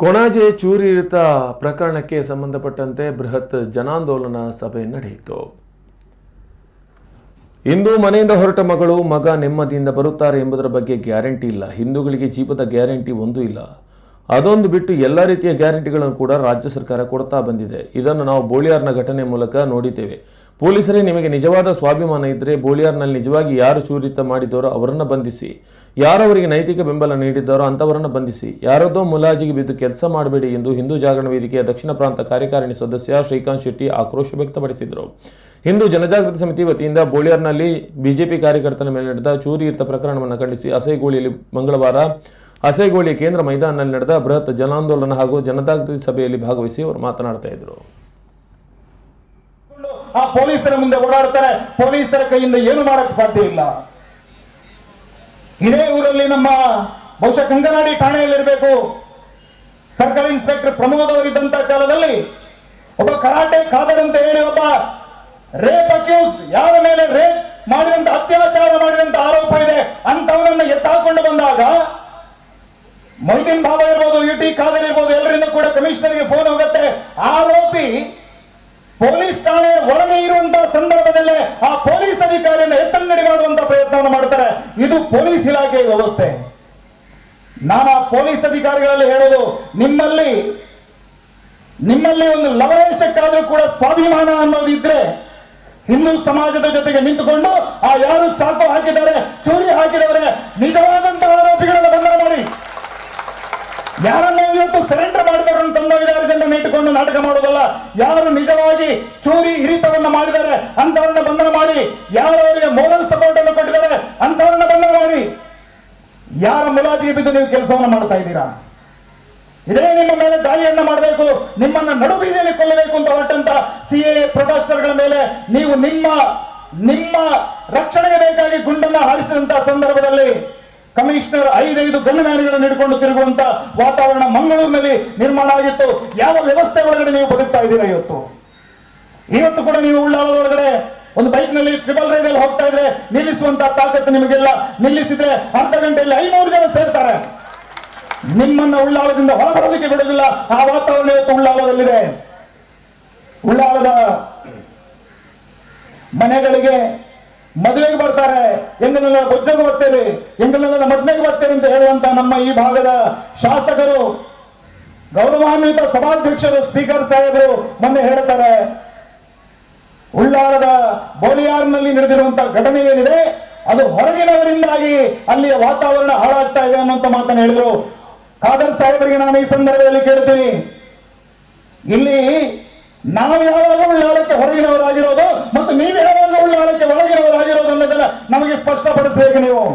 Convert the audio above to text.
ಕೊಣಾಜೆ ಚೂರಿಯಿತ ಪ್ರಕರಣಕ್ಕೆ ಸಂಬಂಧಪಟ್ಟಂತೆ ಬೃಹತ್ ಜನಾಂದೋಲನ ಸಭೆ ನಡೆಯಿತು. ಇಂದು ಮನೆಯಿಂದ ಹೊರಟ ಮಗಳು ಮಗ ನೆಮ್ಮದಿಯಿಂದ ಬರುತ್ತಾರೆ ಎಂಬುದರ ಬಗ್ಗೆ ಗ್ಯಾರಂಟಿ ಇಲ್ಲ. ಹಿಂದೂಗಳಿಗೆ ಜೀವದ ಗ್ಯಾರಂಟಿ ಒಂದೂ ಇಲ್ಲ. ಅದೊಂದು ಬಿಟ್ಟು ಎಲ್ಲ ರೀತಿಯ ಗ್ಯಾರಂಟಿಗಳನ್ನು ಕೂಡ ರಾಜ್ಯ ಸರ್ಕಾರ ಕೊಡ್ತಾ ಬಂದಿದೆ. ಇದನ್ನು ನಾವು ಬೋಳಿಯಾರ್ನ ಘಟನೆ ಮೂಲಕ ನೋಡಿದ್ದೇವೆ. ಪೊಲೀಸರೇ ನಿಮಗೆ ನಿಜವಾದ ಸ್ವಾಭಿಮಾನ ಇದ್ದರೆ ಬೋಳಿಯಾರ್ನಲ್ಲಿ ನಿಜವಾಗಿ ಯಾರು ಚೂರಿತ ಮಾಡಿದವರೋ ಅವರನ್ನು ಬಂಧಿಸಿ. ಯಾರವರಿಗೆ ನೈತಿಕ ಬೆಂಬಲ ನೀಡಿದ್ದಾರೋ ಅಂಥವರನ್ನು ಬಂಧಿಸಿ. ಯಾರದೋ ಮುಲಾಜಿಗೆ ಬಿದ್ದು ಕೆಲಸ ಮಾಡಬೇಡಿ ಎಂದು ಹಿಂದೂ ಜಾಗರಣ ವೇದಿಕೆಯ ದಕ್ಷಿಣ ಪ್ರಾಂತ ಕಾರ್ಯಕಾರಿಣಿ ಸದಸ್ಯ ಶ್ರೀಕಾಂತ್ ಶೆಟ್ಟಿ ಆಕ್ರೋಶ ವ್ಯಕ್ತಪಡಿಸಿದರು. ಹಿಂದೂ ಜನಜಾಗೃತಿ ಸಮಿತಿ ವತಿಯಿಂದ ಬೋಳಿಯಾರ್ನಲ್ಲಿ ಬಿಜೆಪಿ ಕಾರ್ಯಕರ್ತನ ಮೇಲೆ ನಡೆದ ಚೂರಿಯುತ ಪ್ರಕರಣವನ್ನು ಖಂಡಿಸಿ ಅಸೈಗೋಳಿಯಲ್ಲಿ ಮಂಗಳವಾರ ಅಸೈಗೋಳಿ ಕೇಂದ್ರ ಮೈದಾನದಲ್ಲಿ ನಡೆದ ಬೃಹತ್ ಜನಾಂದೋಲನ ಹಾಗೂ ಜನಜಾಗೃತಿ ಸಭೆಯಲ್ಲಿ ಭಾಗವಹಿಸಿ ಅವರು ಮಾತನಾಡ್ತಾ ಇದ್ರು ಆ ಪೊಲೀಸರ ಮುಂದೆ ಓಡಾಡ್ತಾರೆ. ಪೊಲೀಸರ ಕೈಯಿಂದ ಏನು ಮಾಡಕ್ ಸಾಧ್ಯ ಇಲ್ಲ. ಇದೇ ಊರಲ್ಲಿ ನಮ್ಮ ಬಹುಶಃ ಕಂಗನಾಡಿ ಠಾಣೆಯಲ್ಲಿರಬೇಕು. ಸರ್ಕಲ್ ಇನ್ಸ್ಪೆಕ್ಟರ್ ಪ್ರಮೋದ್ ಅವರಿದ್ದಂತ ಕಾಲದಲ್ಲಿ ಒಬ್ಬ ಕರಾಟೆ ಕಾದರಂತ ಹೇಳಿ ಒಬ್ಬ ರೇಪ್ ಅಕ್ಯೂಸ್ ಯಾರ ಮೇಲೆ ರೇಪ್ ಮಾಡಿದಂತ ಅತ್ಯಾಚಾರ ಮಾಡಿದಂತ ಆರೋಪ ಇದೆ. ಅಂತವನನ್ನ ಎತ್ತಾಕೊಂಡು ಬಂದಾಗ ಮೊಯ್ದೀನ್ ಬಾಬಾ ಇರ್ಬೋದು ಯು ಟಿ ಖಾದರ್ ಇರ್ಬೋದು, ಎಲ್ಲರಿಂದ ಕೂಡ ಕಮಿಷನರ್ಗೆ ಫೋನ್ ಹೋಗುತ್ತೆ. ಆರೋಪಿ ಪೊಲೀಸ್ ಠಾಣೆ ಒಳಗೆ ಇರುವಂತಹ ಸಂದರ್ಭದಲ್ಲೇ ಆ ಪೊಲೀಸ್ ಅಧಿಕಾರಿಯನ್ನು ಎತ್ತಂಗಡಿ ಮಾಡುವಂತ ಪ್ರಯತ್ನವನ್ನು ಮಾಡ್ತಾರೆ. ಇದು ಪೊಲೀಸ್ ಇಲಾಖೆಯ ವ್ಯವಸ್ಥೆ. ನಾನು ಆ ಪೊಲೀಸ್ ಅಧಿಕಾರಿಗಳಲ್ಲಿ ಹೇಳೋದು, ನಿಮ್ಮಲ್ಲಿ ನಿಮ್ಮಲ್ಲಿ ಒಂದು ಲವಲೇಶಕ್ಕಾದ್ರೂ ಕೂಡ ಸ್ವಾಭಿಮಾನ ಅನ್ನೋದಿದ್ರೆ ಹಿಂದೂ ಸಮಾಜದ ಜೊತೆಗೆ ನಿಂತುಕೊಂಡು, ಆ ಯಾರು ಚಾಕು ಹಾಕಿದ್ದಾರೆ, ಚೂರಿ ಹಾಕಿದವರೇ ನಿಜವಾದಂತಹ ಆರೋಪಿಗಳನ್ನು ಬಂಧನ ಮಾಡಿ ಯಾರನ್ನ ಇವತ್ತು ಸರೆಂಡರ್ ಮಾಡಿದವರು ತಂದ ಐದಾರು ಇಟ್ಟುಕೊಂಡು ನಾಟಕ ಮಾಡೋದಲ್ಲ ಯಾರು ನಿಜವಾಗಿ ಚೋರಿ, ಹಿರಿತವನ್ನು ಮಾಡಿದ್ದಾರೆ ಅಂತವರನ್ನ ಬಂಧನ ಮಾಡಿ, ಯಾರು ಅವರಿಗೆ ಮೋರಲ್ ಸಪೋರ್ಟ್ ಅನ್ನು ಕೊಟ್ಟಿದ್ದಾರೆ ಅಂತವರನ್ನ ಬಂಧನ ಮಾಡಿ. ಯಾರ ಮುಲಾಜಿಗೆ ಬಿದ್ದು ನೀವು ಕೆಲಸವನ್ನು ಮಾಡ್ತಾ ಇದ್ದೀರಾ? ಇದೇ ನಿಮ್ಮ ಮೇಲೆ ದಾಳಿಯನ್ನ ಮಾಡಬೇಕು, ನಿಮ್ಮನ್ನ ನಡು ನಡುಬೀದಿಯಲ್ಲಿ ಕೊಲ್ಲಬೇಕು ಅಂತ ಹೊರಟಂತ ಸಿ ಎ ಪ್ರೊಟೆಸ್ಟರ್ಗಳ ಮೇಲೆ ನೀವು ನಿಮ್ಮ ನಿಮ್ಮ ರಕ್ಷಣೆಗೆ ಬೇಕಾಗಿ ಗುಂಡನ್ನ ಹಾರಿಸಿದಂತಹ ಸಂದರ್ಭದಲ್ಲಿ ಕಮಿಷನರ್ ಐದೈದು ಗನ್ಮ್ಯಾನ್ಗಳನ್ನು ಹಿಡ್ಕೊಂಡು ತಿರುಗುವಂತ ವಾತಾವರಣ ಮಂಗಳೂರಿನಲ್ಲಿ ನಿರ್ಮಾಣ ಆಗಿತ್ತು. ಯಾವ ವ್ಯವಸ್ಥೆ ಒಳಗಡೆ ನೀವು ಬದುಕ್ತಾ ಇದ್ದೀರಾ ಇವತ್ತು? ಇವತ್ತು ಕೂಡ ನೀವು ಉಳ್ಳಾಲ ಒಳಗಡೆ ಒಂದು ಬೈಕ್ನಲ್ಲಿ ಟ್ರಿಬಲ್ ರೈಡ್ ಅಲ್ಲಿ ಹೋಗ್ತಾ ಇದ್ರೆ ನಿಲ್ಲಿಸುವಂತ ತಾಕತ್ತು ನಿಮಗೆಲ್ಲ. ನಿಲ್ಲಿಸಿದ್ರೆ ಅರ್ಧ ಗಂಟೆಯಲ್ಲಿ ಐನೂರು ಜನ ಸೇರ್ತಾರೆ. ನಿಮ್ಮನ್ನ ಉಳ್ಳಾಲದಿಂದ ಹೊರಬರೋದಕ್ಕೆ ಬಿಡುದಿಲ್ಲ ಆ ವಾತಾವರಣ ಇವತ್ತು ಉಳ್ಳಾಲದಲ್ಲಿದೆ ಉಳ್ಳಾಲದ ಮನೆಗಳಿಗೆ ಮದುವೆಗೆ ಬರ್ತಾರೆ. ಎಂಗನೆಲ್ಲ ಗೊಜ್ಜಗೆ ಬರ್ತೇವೆ ಎಂಗನೆಲ್ಲ ಮದ್ವೆಗೆ ಬರ್ತೇವೆ ಅಂತ ಹೇಳುವಂತ ನಮ್ಮ ಈ ಭಾಗದ ಶಾಸಕರು, ಗೌರವಾನ್ವಿತ ಸಭಾಧ್ಯಕ್ಷರು, ಸ್ಪೀಕರ್ ಸಾಹೇಬರು ಮೊನ್ನೆ ಹೇಳ್ತಾರೆ ಉಳ್ಳಾಲದ ಬೋಲಿಯಾರ್ನಲ್ಲಿ ನಡೆದಿರುವಂತಹ ಘಟನೆ ಏನಿದೆ, ಅದು ಹೊರಗಿನವರಿಂದಾಗಿ ಅಲ್ಲಿಯ ವಾತಾವರಣ ಹಾಳಾಗ್ತಾ ಇದೆ ಅನ್ನುವಂತ ಮಾತನ್ನು ಹೇಳಿದ್ರು. ಖಾದರ್ ಸಾಹೇಬರಿಗೆ ನಾನು ಈ ಸಂದರ್ಭದಲ್ಲಿ ಕೇಳ್ತೀನಿ, ಇಲ್ಲಿ ನಾವು ಯಾವಾಗ சேகனையும்